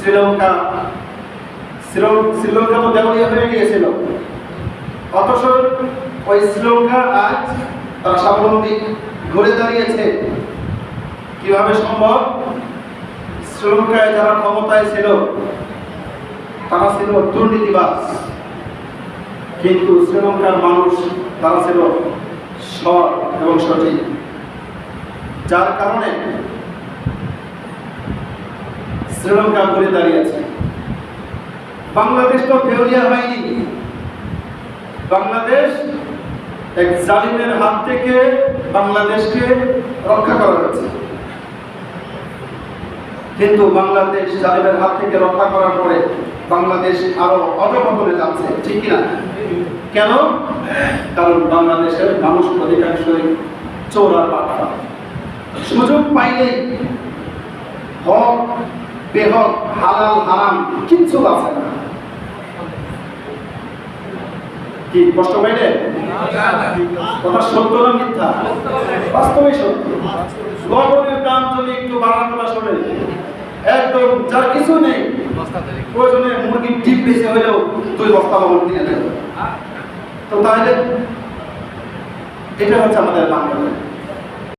শ্রীলঙ্কা। শ্রীলঙ্কা তো দেউলিয়া হয়ে গিয়েছিল। অথচ ওই শ্রীলঙ্কা আজ তারা স্বাবলম্বী ঘুরে দাঁড়িয়েছে। কীভাবে সম্ভব? শ্রীলঙ্কায় যারা ক্ষমতায় ছিল, তারা ছিল দুর্নীতিবাস কিন্তু শ্রীলঙ্কার মানুষ, তারা ছিল সৎ এবং সঠিক। যার কারণে শ্রীলঙ্কা ঘুরে দাঁড়িয়েছে বাংলাদেশ তো দেউলিয়া হয়নি। বাংলাদেশ এক জালিমের হাত থেকে বাংলাদেশকে রক্ষা করা হয়েছে। কিন্তু বাংলাদেশ জালিমের হাত থেকে রক্ষা করার পরে বাংলাদেশ আরও অধপতনে যাচ্ছে, ঠিক কিনা? কেন? কারণ বাংলাদেশের মানুষ অধিকাংশই চোরার পাঠা সুযোগ পাইলেই হক বেহক, হালাল, হারাম, কিচ্ছু আছে না। কি কষ্ট পাইলে কথা সত্য না মিথ্যা? বাস্তবে সত্য। দাম যদি একটু বাড়ানো শোনে, একদম যার কিছু নেই, প্রয়োজনে মুরগির ডিম বেশি বস্তা তো তাহলে, এটা হচ্ছে আমাদের বাংলা